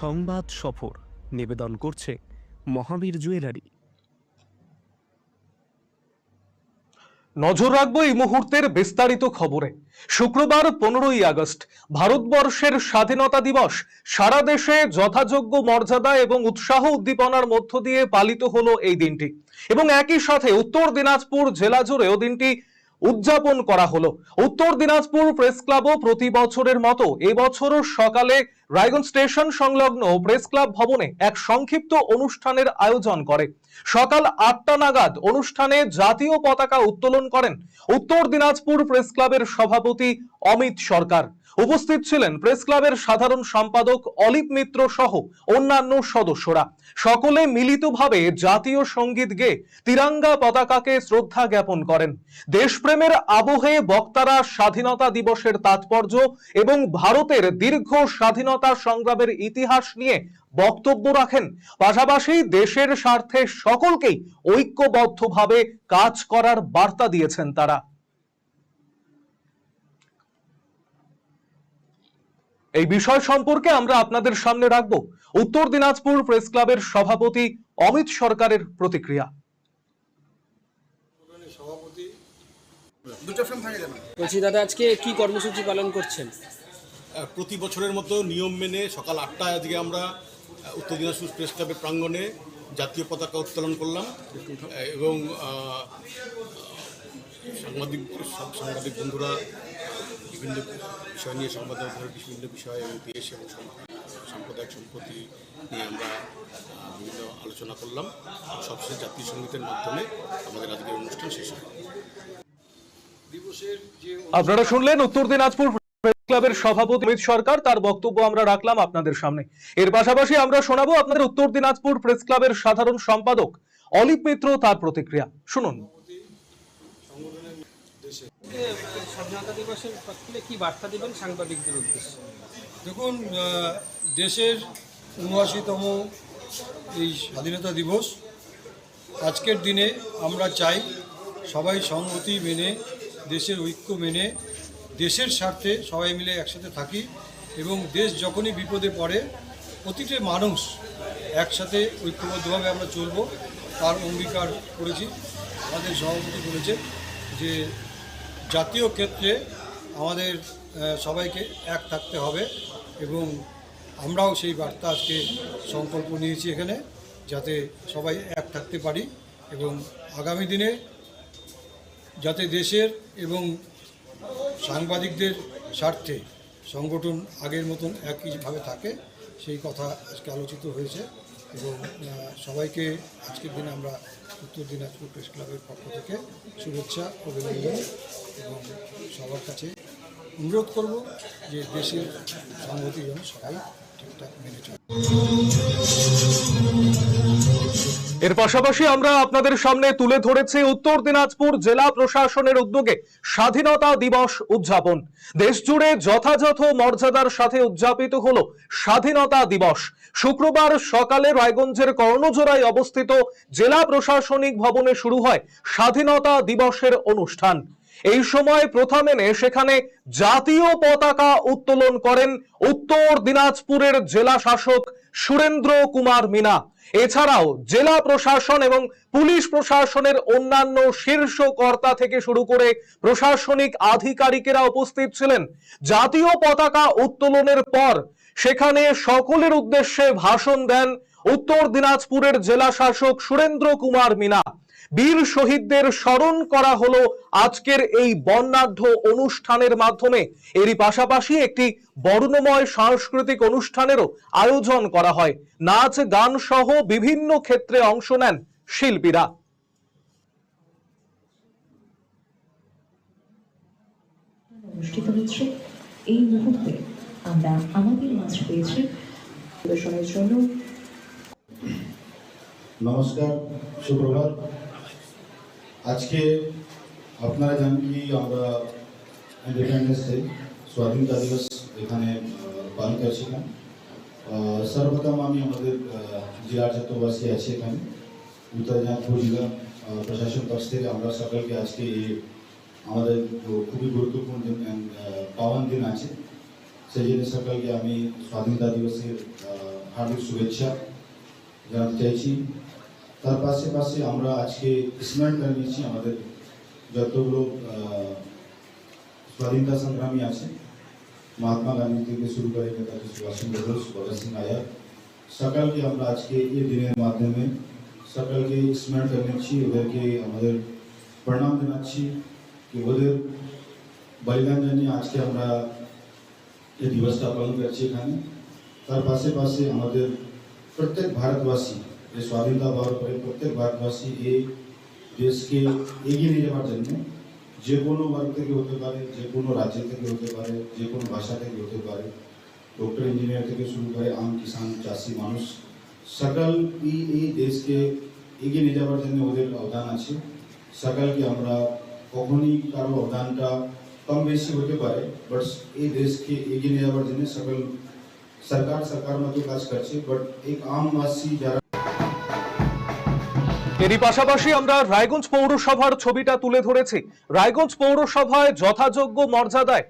সংবাদ সফর। নিবেদন করছে মহাবীর জুয়েলারি। নজর রাখব এই মুহূর্তের বিস্তারিত খবরে। শুক্রবার পনেরোই আগস্ট, ভারতবর্ষের স্বাধীনতা দিবস, সারা দেশে যথাযোগ্য মর্যাদা এবং উৎসাহ উদ্দীপনার মধ্য দিয়ে পালিত হলো এই দিনটি। এবং একই সাথে উত্তর দিনাজপুর জেলা জুড়েও দিনটি উদযাপন করা হলো। উত্তর দিনাজপুর প্রেস ক্লাবও প্রতি বছরের মতো এবছরও সকালে রায়গঞ্জ স্টেশন সংলগ্ন প্রেস ক্লাব ভবনে এক সংক্ষিপ্ত অনুষ্ঠানের আয়োজন করে। সকাল আটটা নাগাদ অনুষ্ঠানে জাতীয় পতাকা উত্তোলন করেন উত্তর দিনাজপুর প্রেস ক্লাবের সভাপতি অমিত সরকার। উপস্থিত ছিলেন প্রেস ক্লাবের সাধারণ সম্পাদক অলিপ মিত্র সহ অন্যান্য সদস্যরা। সকলে মিলিতভাবে জাতীয় সংগীত গেয়ে তিরাঙ্গা পতাকাকে শ্রদ্ধা জ্ঞাপন করেন। দেশপ্রেমের আবহে বক্তারা স্বাধীনতা দিবসের তাৎপর্য এবং ভারতের দীর্ঘ স্বাধীনতা সংগ্রামের ইতিহাস নিয়ে বক্তব্য রাখেন। পাশাপাশি দেশের স্বার্থে সকলকেই ঐক্যবদ্ধভাবে কাজ করার বার্তা দিয়েছেন তারা। এই বিষয় সম্পর্কে আমরা আপনাদের সামনে রাখব। উত্তর দিনাজপুর প্রেস ক্লাবের সভাপতি অমিত সরকারের প্রতিক্রিয়া। দুটো যেন বলছি দাদা আজকে কি কর্মসূচি পালন করছেন? প্রতি বছরের মতো নিয়ম মেনে সকাল আটটায় আজকে আমরা উত্তর দিনাজপুর প্রেস ক্লাবের প্রাঙ্গণে জাতীয় পতাকা উত্তোলন করলাম। এবং সাংবাদিক, সব সাংবাদিক বন্ধুরা বিভিন্ন বিষয় নিয়ে, সংবাদ মাধ্যমের বিভিন্ন বিষয় এবং দেশ এবং সাম্প্রদায়িক সম্পত্তি নিয়ে আমরা বিভিন্ন আলোচনা করলাম। সবশেষে জাতীয় সঙ্গীতের মাধ্যমে আমাদের আজকের অনুষ্ঠান শেষ হয়। আপনারা শুনলেন উত্তর দিনাজপুর ক্লাবের সভাপতি অমিত সরকার তার বক্তব্য আমরা রাখলাম আপনাদের সামনে। এর পাশাপাশি আমরা শোনাবো আপনাদের উত্তর দিনাজপুর প্রেস ক্লাবের সাধারণ সম্পাদক অলিপ মিত্র তার প্রতিক্রিয়া। শুনুন। স্বাধীনতা দিবসের পক্ষে কি বার্তা দিবেন সাংবাদিকদের উদ্দেশ্যে? দেখুন দেশের উনআশিতম এই স্বাধীনতা দিবস আজকের দিনে আমরা চাই সবাই সংহতি মেনে দেশের ঐক্য মেনে দেশের স্বার্থে সবাই মিলে একসাথে থাকি এবং দেশ যখনই বিপদে পড়ে প্রতিটি মানুষ একসাথে ঐক্যবদ্ধভাবে আমরা চলব, তার অঙ্গীকার করেছি। আমাদের সভাপতি বলেছে যে, জাতীয় ক্ষেত্রে আমাদের সবাইকে এক থাকতে হবে এবং আমরাও সেই বার্তা আজকে সংকল্প নিয়েছি এখানে, যাতে সবাই এক থাকতে পারি এবং আগামী দিনে যাতে দেশের এবং সাংবাদিকদের স্বার্থে সংগঠন আগের মতন একইভাবে থাকে, সেই কথা আজকে আলোচিত হয়েছে এবং সবাইকে আজকের দিনে আমরা উত্তর দিনাজপুর প্রেস ক্লাবের পক্ষ থেকে শুভেচ্ছা, অভিনন্দন এবং সবার কাছে অনুরোধ করব যে দেশের সংহতি যেন সবাই ঠিকঠাক মেনে চলে। এর পাশাপাশি আমরা আপনাদের সামনে তুলে ধরেছি উত্তর দিনাজপুর জেলা প্রশাসনের উদ্যোগে স্বাধীনতা দিবস উদযাপন। দেশ জুড়ে যথাযথ মর্যাদার সাথে উদযাপিত হলো স্বাধীনতা দিবস। শুক্রবার সকালে রায়গঞ্জের কর্ণজোড়ায় অবস্থিত জেলা প্রশাসনিক ভবনে শুরু হয় স্বাধীনতা দিবসের অনুষ্ঠান। এই সময় প্রথম এনে সেখানে জাতীয় পতাকা উত্তোলন করেন উত্তর দিনাজপুরের জেলা শাসক সুরেন্দ্র কুমার মিনা। এছাড়াও জেলা প্রশাসন এবং পুলিশ প্রশাসনের অন্যান্য শীর্ষ কর্তা থেকে শুরু করে প্রশাসনিক আধিকারিকেরা উপস্থিত ছিলেন। জাতীয় পতাকা উত্তোলনের পর সেখানে সকলের উদ্দেশ্যে ভাষণ দেন উত্তর দিনাজপুরের জেলা শাসক সুরেন্দ্র কুমার মিনা। বীর শহীদদের স্মরণ করা হলো আজকের এই বর্ণাঢ্য অনুষ্ঠানের মাধ্যমে। এরই পাশাপাশি একটি বর্ণময় সাংস্কৃতিক অনুষ্ঠানেরও আয়োজন করা হয়। নাচ, গান সহ বিভিন্ন ক্ষেত্রে অংশ নেন শিল্পীরা। এই মুহূর্তে। আমরা আমাদের মাঝ পেয়েছি। পরিবেশনের জন্য নমস্কার সুপ্রভাত আজকে আপনারা জানেন কি আমরা ইন্ডিপেন্ডেন্স ডে স্বাধীনতা দিবস এখানে আহ, পালন করছিলাম আহ, সর্বপ্রথম আমি আমাদের আহ, জেলার যতবাসী আছে এখানে উত্তর দিনাজপুর জেলা আহ, প্রশাসন পক্ষ থেকে আমরা সকলকে আজকে এই আমাদের তো খুবই গুরুত্বপূর্ণ দিন and, আহ, পাওয়ান দিন আছে। সেই জন্য সকলকে আমি স্বাধীনতা দিবসের হার্দিক শুভেচ্ছা জানাতে চাইছি। তার পাশে পাশে আমরা আজকে স্মরণ করে নিয়েছি আমাদের যতগুলো আহ, স্বাধীনতা সংগ্রামী আছে। মহাত্মা গান্ধী থেকে শুরু করে নেতাজি সুভাষচন্দ্র বোস ভগৎ সিং আয়ার। সকলকে আমরা আজকে এই দিনের মাধ্যমে সকলকে স্মরণ করে নিচ্ছি ওদেরকে আমাদের প্রণাম জানাচ্ছি কি ওদের বলিদান জানিয়ে আজকে আমরা এই দিবসটা পালন করছি এখানে। তার পাশে পাশে আমাদের প্রত্যেক ভারতবাসী যে স্বাধীনতা পাওয়ার পরে প্রত্যেক ভারতবাসী এই দেশকে এগিয়ে নিয়ে যাওয়ার জন্য যে কোনো ওয়ার্গ থেকে হতে পারে যে কোনো রাজ্য থেকে হতে পারে যে কোনো ভাষা থেকে হতে পারে ডক্টর ইঞ্জিনিয়ার থেকে শুরু করে আম কিষান চাষি মানুষ সকল এই এই দেশকে এগিয়ে নিয়ে যাওয়ার জন্য ওদের অবদান আছে সকলকে আমরা কখনই কারও অবদানটা কম বেশি হতে পারে বাট এই দেশকে এগিয়ে নিয়ে যাওয়ার জন্য সকল সরকার সরকার মতো কাজ করছে বাট এক আমবাসী যারা এরই পাশাপাশি আমরা রায়গঞ্জ পৌরসভার ছবিটা তুলে ধরেছি। রায়গঞ্জ পৌরসভায় যথাযোগ্য মর্যাদায়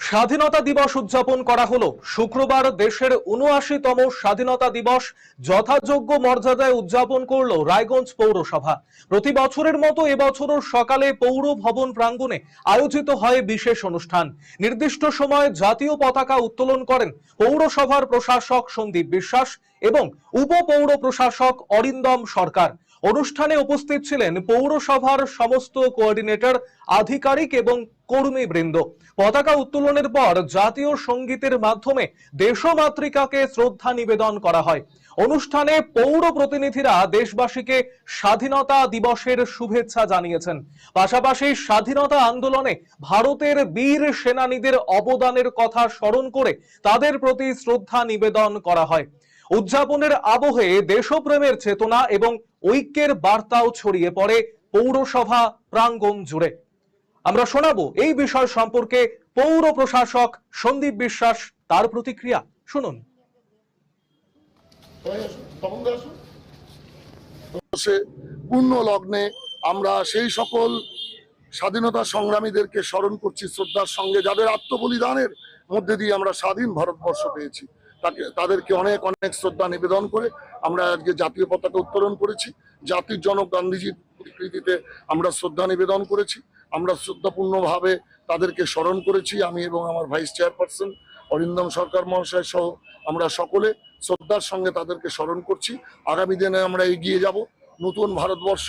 স্বাধীনতা দিবস উদযাপন করা হলো। শুক্রবার দেশের উনআশিতম স্বাধীনতা দিবস যথাযোগ্য মর্যাদায় উদযাপন করল রায়গঞ্জ পৌরসভা। প্রতি বছরের মতো এবছরও সকালে পৌর ভবন প্রাঙ্গণে আয়োজিত হয় বিশেষ অনুষ্ঠান। নির্দিষ্ট সময়ে জাতীয় পতাকা উত্তোলন করেন পৌরসভার প্রশাসক সন্দীপ বিশ্বাস এবং উপ পৌর প্রশাসক অরিন্দম সরকার। অনুষ্ঠানে উপস্থিত ছিলেন পৌরসভার সমস্ত কোঅর্ডিনেটর, আধিকারিক এবং কর্মীবৃন্দ। পতাকা উত্তোলনের পর জাতীয় সঙ্গীতের মাধ্যমে দেশমাতৃকাকে শ্রদ্ধা নিবেদন করা হয়। অনুষ্ঠানে পৌর প্রতিনিধিরা দেশবাসীকে স্বাধীনতা দিবসের শুভেচ্ছা জানিয়েছেন। পাশাপাশি স্বাধীনতা আন্দোলনে ভারতের বীর সেনানীদের অবদানের কথা স্মরণ করে তাদের প্রতি শ্রদ্ধা নিবেদন করা হয়। উদযাপনের আবহে দেশপ্রেমের চেতনা এবং ঐক্যের বার্তাও ছড়িয়ে পড়ে পৌরসভা প্রাঙ্গণ জুড়ে। আমরা শোনাবো এই বিষয় সম্পর্কে পৌর প্রশাসক সন্দীপ বিশ্বাস তার প্রতিক্রিয়া। শুনুন। পূর্ণ লগ্নে আমরা সেই সকল স্বাধীনতা সংগ্রামীদেরকে স্মরণ করছি শ্রদ্ধার সঙ্গে, যাদের আত্মবলিদানের মধ্যে দিয়ে আমরা স্বাধীন ভারতবর্ষ পেয়েছি। তাকে তাদেরকে অনেক অনেক শ্রদ্ধা নিবেদন করে আমরা আজকে জাতীয় পতাকা উত্তোলন করেছি। জাতির জনক গান্ধীজির প্রতিকৃতিতে আমরা শ্রদ্ধা নিবেদন করেছি। আমরা শ্রদ্ধাপূর্ণভাবে তাদেরকে স্মরণ করেছি। আমি এবং আমার ভাইস চেয়ারপারসন অরিন্দম সরকার মহাশয় সহ আমরা সকলে শ্রদ্ধার সঙ্গে তাদেরকে স্মরণ করছি। আগামী দিনে আমরা এগিয়ে যাব। নতুন ভারতবর্ষ,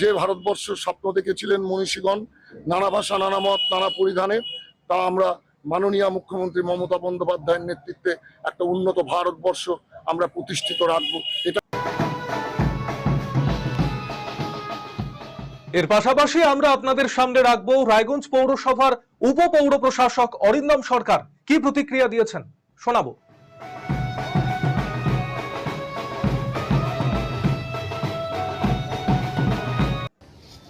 যে ভারতবর্ষ স্বপ্ন দেখেছিলেন মনীষীগণ, নানা ভাষা, নানা মত, নানা পরিধানে, তা আমরা মাননীয় মুখ্যমন্ত্রী মমতা বন্দ্যোপাধ্যায়ের নেতৃত্বে একটা উন্নত ভারতবর্ষ আমরা প্রতিষ্ঠিত রাখব। এটা এর পাশাপাশি আমরা আপনাদের সামনে রাখব রায়গঞ্জ পৌরসভার উপ পৌর প্রশাসক অরিন্দম সরকার। কি প্রতিক্রিয়া দিয়েছেন? শোনাবো।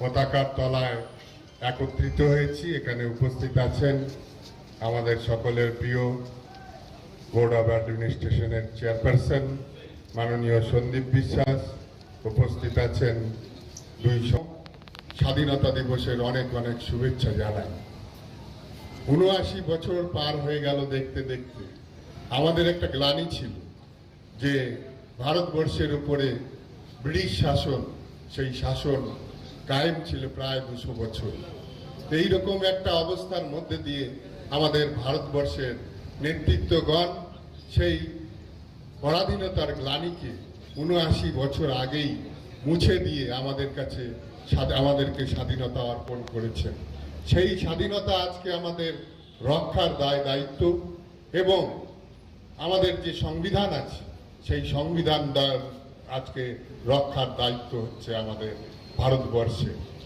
পতাকার তলায় একত্রিত হয়েছি এখানে উপস্থিত আছেন আমাদের সকলের প্রিয় বোর্ড অব অ্যাডমিনিস্ট্রেশনের চেয়ারপারসন মাননীয় সন্দীপ বিশ্বাস উপস্থিত আছেন দুইশো স্বাধীনতা দিবসের অনেক অনেক শুভেচ্ছা জানাই। উনআশি বছর পার হয়ে গেল দেখতে দেখতে। আমাদের একটা গ্লানি ছিল যে ভারতবর্ষের উপরে ব্রিটিশ শাসন, সেই শাসন কায়েম ছিল প্রায় দুশো বছর। এইরকম একটা অবস্থার মধ্যে দিয়ে আমাদের ভারতবর্ষের নেতৃত্বগণ সেই পরাধীনতার গ্লানিকে উনআশি বছর আগেই মুছে দিয়ে আমাদের কাছে আমাদেরকে স্বাধীনতা অর্পণ করেছেন। সেই স্বাধীনতা আজকে আমাদের রক্ষার দায় দায়িত্ব এবং আমাদের যে সংবিধান আছে, সেই সংবিধান দা- আজকে রক্ষার দায়িত্ব হচ্ছে আমাদের ভারতবর্ষে।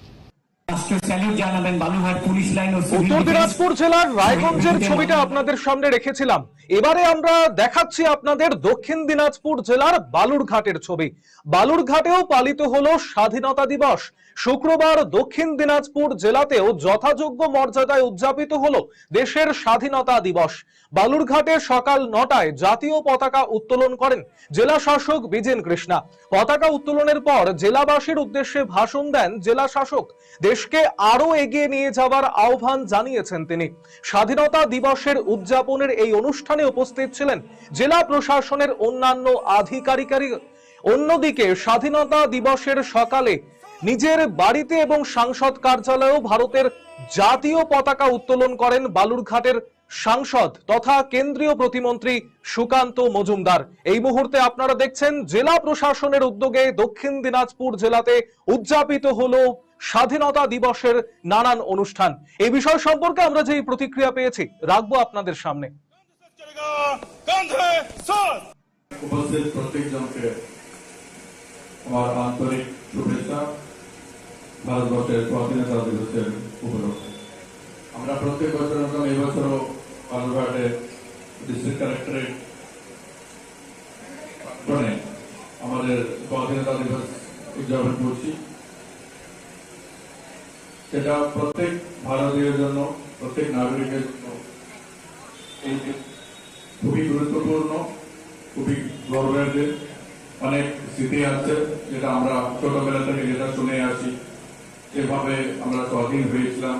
উত্তর দিনাজপুর জেলার রায়গঞ্জের ছবিটা আপনাদের সামনে রেখেছিলাম। এবারে আমরা দেখাচ্ছি আপনাদের দক্ষিণ দিনাজপুর জেলার বালুরঘাটের ছবি। বালুরঘাটেও পালিত হলো স্বাধীনতা দিবস। শুক্রবার দক্ষিণ দিনাজপুর জেলাতেও যথাযোগ্য মর্যাদায় উদযাপিত হলো দেশের স্বাধীনতা দিবস। বালুরঘাটে সকাল নটায় জাতীয় পতাকা উত্তোলন করেন জেলা শাসক বিজেন কৃষ্ণা। পতাকা উত্তোলনের পর জেলাবাসীর উদ্দেশ্যে ভাষণ দেন জেলা শাসক। দেশকে আরও এগিয়ে নিয়ে যাওয়ার আহ্বান জানিয়েছেন তিনি। স্বাধীনতা দিবসের উদযাপনের এই অনুষ্ঠানে উপস্থিত ছিলেন জেলা প্রশাসনের অন্যান্য আধিকারিকারী। অন্যদিকে স্বাধীনতা দিবসের সকালে নিজের বাড়িতে এবং সাংসদ কার্যালয়েও ভারতের জাতীয় পতাকা উত্তোলন করেন বালুরঘাটের সাংসদ তথা কেন্দ্রীয় প্রতিমন্ত্রী সুকান্ত মজুমদার। এই মুহূর্তে আপনারা দেখছেন, জেলা প্রশাসনের উদ্যোগে দক্ষিণ দিনাজপুর জেলাতে উদযাপিত হলো স্বাধীনতা দিবসের নানান অনুষ্ঠান। এই বিষয় সম্পর্কে আমরা যে প্রতিক্রিয়া পেয়েছি, রাখব আপনাদের সামনে। উপস্থিত প্রত্যেকজনকে আমার আন্তরিক শুভেচ্ছা। ভারতবর্ষের স্বাধীনতা দিবসের উপলক্ষে। আমরা প্রত্যেক বছর মতন এই বছরও বালুরঘাটে ডিস্ট্রিক্ট কালেক্টরেট আমাদের স্বাধীনতা দিবস উদযাপন করছি। সেটা প্রত্যেক ভারতীয়ের জন্য, প্রত্যেক নাগরিকের জন্য এই খুবই গুরুত্বপূর্ণ, খুবই গর্বের অনেক স্মৃতি আছে, যেটা আমরা ছোটবেলা থেকে যেটা শুনে আসি। যেভাবে আমরা স্বাধীন হয়েছিলাম,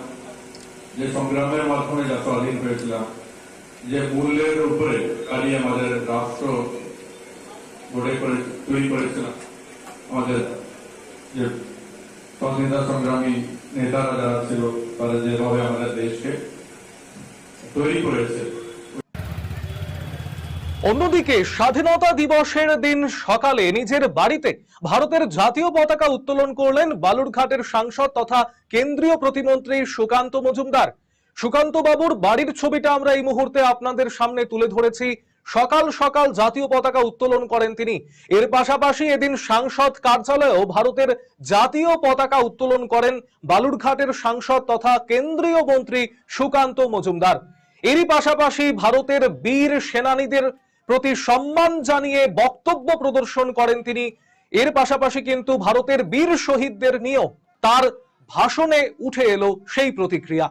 যে সংগ্রামের মাধ্যমে যা স্বাধীন হয়েছিলাম, যে মূল্যের উপরে দাঁড়িয়ে আমাদের রাষ্ট্র গড়ে করে, তৈরি করেছিলাম, আমাদের যে স্বাধীনতা সংগ্রামী নেতারা যারা ছিল, তারা যেভাবে আমাদের দেশকে তৈরি করেছে অন্যদিকে স্বাধীনতা দিবসের দিন সকালে নিজের বাড়িতে ভারতের জাতীয় পতাকা উত্তোলন করলেন বালুরঘাটের সাংসদ তথা কেন্দ্রীয় প্রতিমন্ত্রী সুকান্ত মজুমদার। সুকান্ত বাবুর বাড়ির ছবিটা আমরা এই মুহূর্তে আপনাদের সামনে তুলে ধরেছি। সকাল সকাল জাতীয় পতাকা উত্তোলন করেন তিনি। এর পাশাপাশি এদিন সাংসদ কার্যালয়েও ভারতের জাতীয় পতাকা উত্তোলন করেন বালুরঘাটের সাংসদ তথা কেন্দ্রীয় মন্ত্রী সুকান্ত মজুমদার। এরই পাশাপাশি ভারতের বীর সেনানীদের প্রতি সম্মান জানিয়ে বক্তব্য প্রদর্শন করেন তিনি। এর পাশাপাশি কিন্তু ভারতের বীর শহীদদের নিয়েও তার ভাষণে উঠে এলো সেই প্রতিক্রিয়া।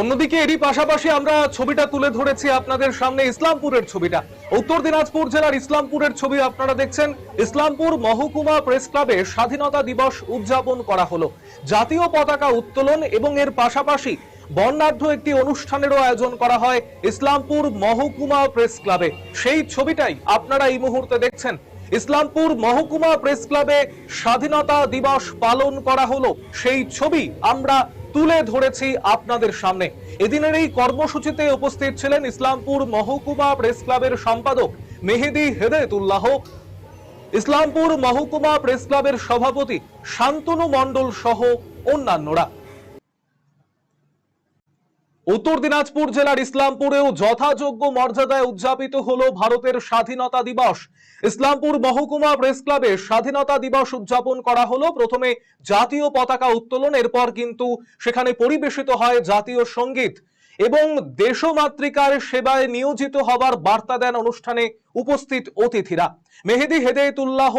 অন্যদিকে এরই পাশাপাশি আমরা ছবিটা তুলে ধরেছি আপনাদের সামনে ইসলামপুরের ছবিটা। উত্তর দিনাজপুর জেলার ইসলামপুরের ছবি আপনারা দেখছেন। ইসলামপুর মহকুমা প্রেস ক্লাবে স্বাধীনতা দিবস উদযাপন করা হলো। জাতীয় পতাকা উত্তোলন এবং এর পাশাপাশি বর্ণাঢ্য একটি অনুষ্ঠানেরও আয়োজন করা হয় ইসলামপুর মহকুমা প্রেস ক্লাবে। সেই ছবিটাই আপনারা এই মুহূর্তে দেখছেন। ইসলামপুর মহকুমা প্রেস ক্লাবে স্বাধীনতা দিবস পালন করা হলো। সেই ছবি আমরা তুলে ধরেছি আপনাদের সামনে। এদিনের এই কর্মসূচিতে উপস্থিত ছিলেন ইসলামপুর মহকুমা প্রেস ক্লাবের সম্পাদক মেহেদি হেদায়তুল্লাহ, ইসলামপুর মহকুমা প্রেস ক্লাবের সভাপতি শান্তনু মণ্ডল সহ অন্যান্যরা। উত্তর দিনাজপুর জেলার ইসলামপুরেও যথাযোগ্য মর্যাদায় উদযাপিত হলো ভারতের স্বাধীনতা দিবস। ইসলামপুর মহকুমা প্রেস ক্লাবে স্বাধীনতা দিবস উদযাপন করা হলো। প্রথমে জাতীয় পতাকা উত্তোলন, এরপর কিন্তু সেখানে পরিবেশিত হয় জাতীয় সংগীত এবং দেশমাতৃকার সেবায় নিয়োজিত হবার বার্তা দেন অনুষ্ঠানে উপস্থিত অতিথিরা। মেহেদি হেদায়েতুল্লাহ,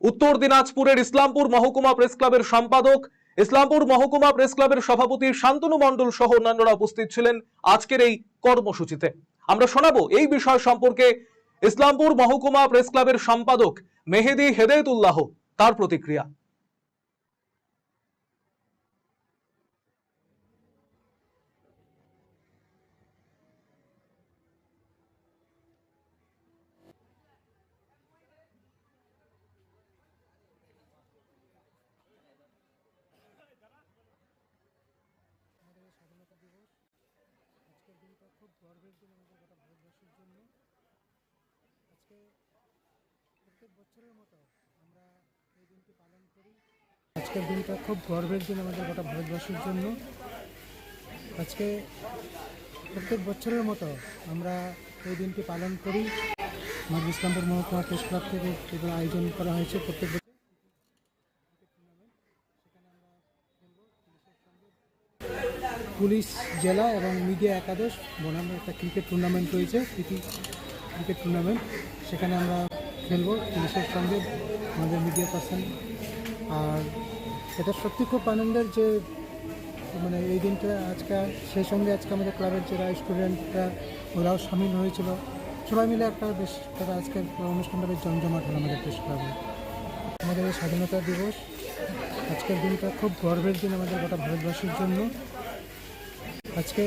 উত্তর দিনাজপুরের ইসলামপুর মহকুমা প্রেস ক্লাবের সম্পাদক ইসলামপুর মহকুমা প্রেস ক্লাবের সভাপতি শান্তনু মণ্ডল সহ অন্যান্যরা উপস্থিত ছিলেন আজকের এই কর্মসূচিতে। আমরা শোনাবো এই বিষয় সম্পর্কে ইসলামপুর মহকুমা প্রেস ক্লাবের সম্পাদক মেহেদি হেদায়তুল্লাহ তার প্রতিক্রিয়া। আজকের দিনটা খুব গর্বের দিন আমাদের গোটা ভারতবর্ষের জন্য। আজকে প্রত্যেক বছরের মতো আমরা এই দিনটি পালন করি। আমাদের ইসলামপুর মহকুমা প্রেস ক্লাব থেকে এগুলো আয়োজন করা হয়েছে প্রত্যেক পুলিশ জেলা এবং মিডিয়া একাদশ বনাম একটা ক্রিকেট টুর্নামেন্ট রয়েছে ক্রিকেট টুর্নামেন্ট। সেখানে আমরা খেলব, পুলিশের সঙ্গে, আমাদের মিডিয়া পার্সন আর এটা সত্যি খুব আনন্দের যে মানে এই দিনটা আজকে, সেই সঙ্গে আজকে আমাদের ক্লাবের যারা স্টুডেন্টরা ওরাও সামিল হয়েছিল। সবাই মিলে একটা বেশ তারা আজকের অনুষ্ঠানটা বেশ জমজমাট হলো আমাদের প্রেস ক্লাবে আমাদের এই স্বাধীনতা দিবস, আজকের দিনটা খুব গর্বের দিন আমাদের গোটা ভারতবর্ষের জন্য। আজকে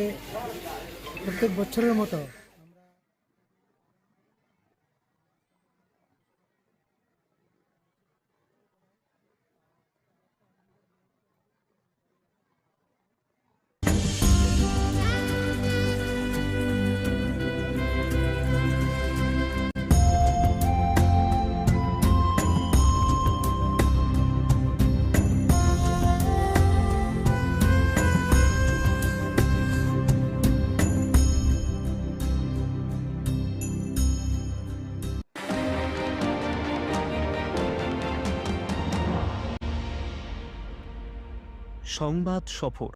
প্রত্যেক বছরের মতো সংবাদ সফর।